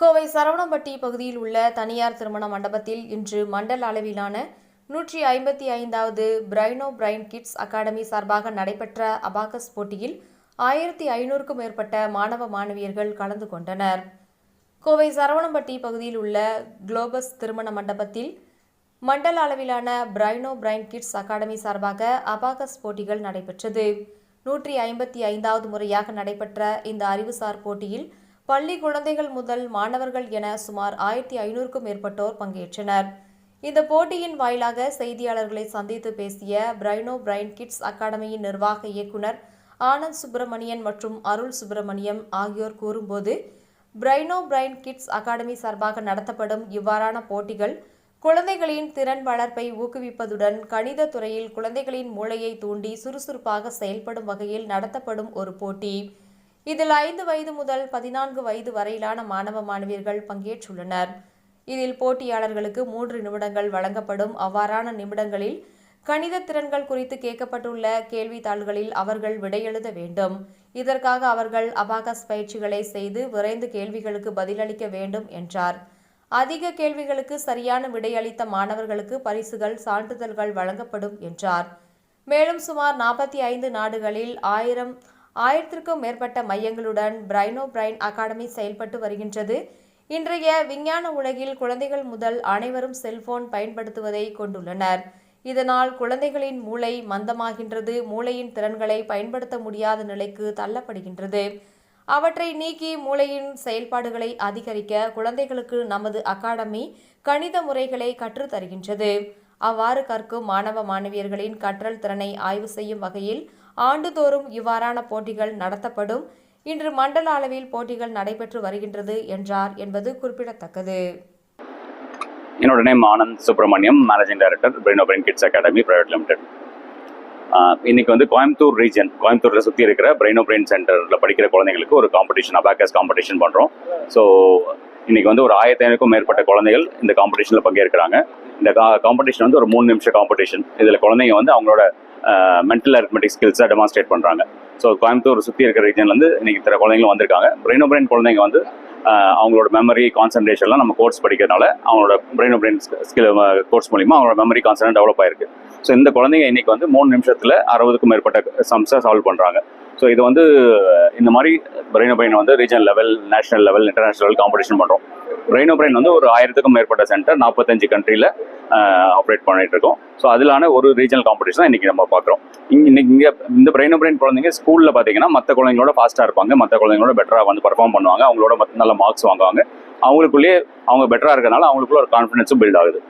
கோவை சரவணம்பட்டி பகுதியில் உள்ள தனியார் திருமண மண்டபத்தில் இன்று மண்டல அளவிலான நூற்றி ஐம்பத்தி ஐந்தாவது பிரைனோ பிரைன் கிட்ஸ் அகாடமி சார்பாக நடைபெற்ற அபாகஸ் போட்டியில் ஆயிரத்தி ஐநூறுக்கும் மேற்பட்ட மாணவ மாணவியர்கள் கலந்து கொண்டனர். கோவை சரவணம்பட்டி பகுதியில் உள்ள குளோபஸ் திருமண மண்டபத்தில் மண்டல அளவிலான பிரைனோ பிரைன் கிட்ஸ் அகாடமி சார்பாக அபாகஸ் போட்டிகள் நடைபெற்றது. நூற்றி ஐம்பத்தி ஐந்தாவது முறையாக நடைபெற்ற இந்த அறிவுசார் போட்டியில் பள்ளி குழந்தைகள் முதல் மாணவர்கள் என சுமார் ஆயிரத்தி ஐநூறுக்கும் மேற்பட்டோர் பங்கேற்றனர். இந்த போட்டியின் வாயிலாக செய்தியாளர்களை சந்தித்து பேசிய பிரைனோ பிரைன் கிட்ஸ் அகாடமியின் நிர்வாக இயக்குனர் ஆனந்த் சுப்பிரமணியன் மற்றும் அருள் சுப்பிரமணியம் ஆகியோர் கூறும்போது பிரைனோ பிரைன் கிட்ஸ் அகாடமி சார்பாக நடத்தப்படும் இவ்வாறான போட்டிகள் குழந்தைகளின் திறன் வளர்ப்பை ஊக்குவிப்பதுடன் கணித துறையில் குழந்தைகளின் மூளையை தூண்டி சுறுசுறுப்பாக செயல்படும் வகையில் நடத்தப்படும் ஒரு போட்டி. இதில் ஐந்து வயது முதல் பதினான்கு வயது வரையிலான மாணவ மாணவியர்கள் பங்கேற்றுள்ளனர். இதில் போட்டியாளர்களுக்கு மூன்று நிமிடங்கள் வழங்கப்படும். அவ்வாறான நிமிடங்களில் கணித திறன்கள் குறித்து கேட்கப்பட்டுள்ள கேள்வித்தாள்களில் அவர்கள் விடையெழுத வேண்டும். இதற்காக அவர்கள் அபாகஸ் பயிற்சிகளை செய்து விரைந்து கேள்விகளுக்கு பதிலளிக்க வேண்டும் என்றார். அதிக கேள்விகளுக்கு சரியான விடையளித்த மாணவர்களுக்கு பரிசுகள் சான்றிதழ்கள் வழங்கப்படும் என்றார். மேலும் சுமார் நாற்பத்தி ஐந்து நாடுகளில் ஆயிரம் ஆயிரத்திற்கும் மேற்பட்ட மையங்களுடன் பிரைனோ பிரைன் அகாடமி செயல்பட்டு வருகின்றது. இன்றைய விஞ்ஞான உலகில் குழந்தைகள் முதல் அனைவரும் செல்போன் பயன்படுத்துவதை கொண்டுள்ளனர். இதனால் குழந்தைகளின் மூளை மந்தமாகின்றது. மூளையின் திறன்களை பயன்படுத்த முடியாத நிலைக்கு தள்ளப்படுகின்றது. அவற்றை நீக்கி மூளையின் செயல்பாடுகளை அதிகரிக்க குழந்தைகளுக்கு நமது அகாடமி கணித முறைகளை கற்றுத் தருகின்றது அவ்வாறு கற்கும் மாணவ மாணவியர்களின் கற்றல் திறனை ஆய்வு செய்யும் வகையில் ஆண்டுதோறும் இவ்வாறான போட்டிகள் நடத்தப்படும். இன்று மண்டல அளவில் போட்டிகள் நடைபெற்று வருகின்றது என்றார் என்பது குறிப்பிடத்தக்கது. என்னோட name Anand Subramaniam managing director brain brain kids academy private limited இன்னைக்கு வந்து கோயம்புத்தூர் ரீஜன் கோயம்புத்தூரில் சுற்றி இருக்கிற பிரெயினோ பிரெயின் சென்டரில் படிக்கிற குழந்தைங்களுக்கு ஒரு காம்படிஷன் அபாக்கஸ் காம்படிஷன் பண்ணுறோம் ஸோ இன்னைக்கு வந்து ஒரு ஆயிரத்தி ஐநூறுக்கும் மேற்பட்ட குழந்தைகள் இந்த காம்படிஷனில் பங்கேற்கிறாங்க. இந்த காம்படிஷன் வந்து ஒரு மூணு நிமிஷம் காம்படிஷன் இதில் குழந்தைங்க வந்து அவங்களோட மென்டல் அரித்மெட்டிக் ஸ்கில்ஸை டெமான்ஸ்ட்ரேட் பண்ணுறாங்க ஸோ கோயம்புத்தூர் சுற்றி இருக்கிற ரீஜன்லேருந்து இன்னைக்கு இத்தனை குழந்தைங்களும் வந்திருக்காங்க. பிரெயினோ பிரெயின் குழந்தைங்க வந்து அவங்களோட மெமரி கான்சன்ட்ரேஷன்லாம் நம்ம கோர்ஸ் படிக்கிறதுனால அவங்களோட பிரெயின் பிரெயின் ஸ்கில் கோர்ஸ் மூலிமா அவங்களோட மெமரி கான்சன்ட்ரேட் டெவலப் ஆயிருக்கு. ஸோ இந்த குழந்தைங்க இன்னைக்கு வந்து மூணு நிமிஷத்தில் அறுபதுக்கும் மேற்பட்ட சம்ஸை சால்வ் பண்ணுறாங்க ஸோ இது வந்து இந்த மாதிரி பிரெயினோ பிரெயின் வந்து regional level national level international level competition பண்ணுறோம் பிரெயினோ பிரெயின் வந்து ஒரு ஆயிரத்துக்கும் மேற்பட்ட சென்டர் நாற்பத்தஞ்சு கண்ட்ரியில் ஆப்ரேட் பண்ணிட்டு இருக்கோம் ஸோ அதிலான ஒரு ரீஜனல் காம்படிஷன் தான் இன்றைக்கி நம்ம பார்க்குறோம் இன்னைக்கு இங்கே இந்த பிரெயினோ பிரெயின் குழந்தைங்க ஸ்கூலில் பார்த்தீங்கன்னா மற்ற குழந்தைங்களோட ஃபாஸ்ட்டாக இருப்பாங்க மற்ற குழந்தைங்களோட பெட்டராக வந்து பர்ஃபார்ம் பண்ணுவாங்க அவங்களோட மற்ற நல்ல மார்க்ஸ் வாங்குவாங்க. அவங்களுக்குள்ளேயே அவங்க பெட்டராக இருக்கிறனால அவங்களுக்குள்ள ஒரு கான்ஃபிடன்ஸும் பில்ட் ஆகுது.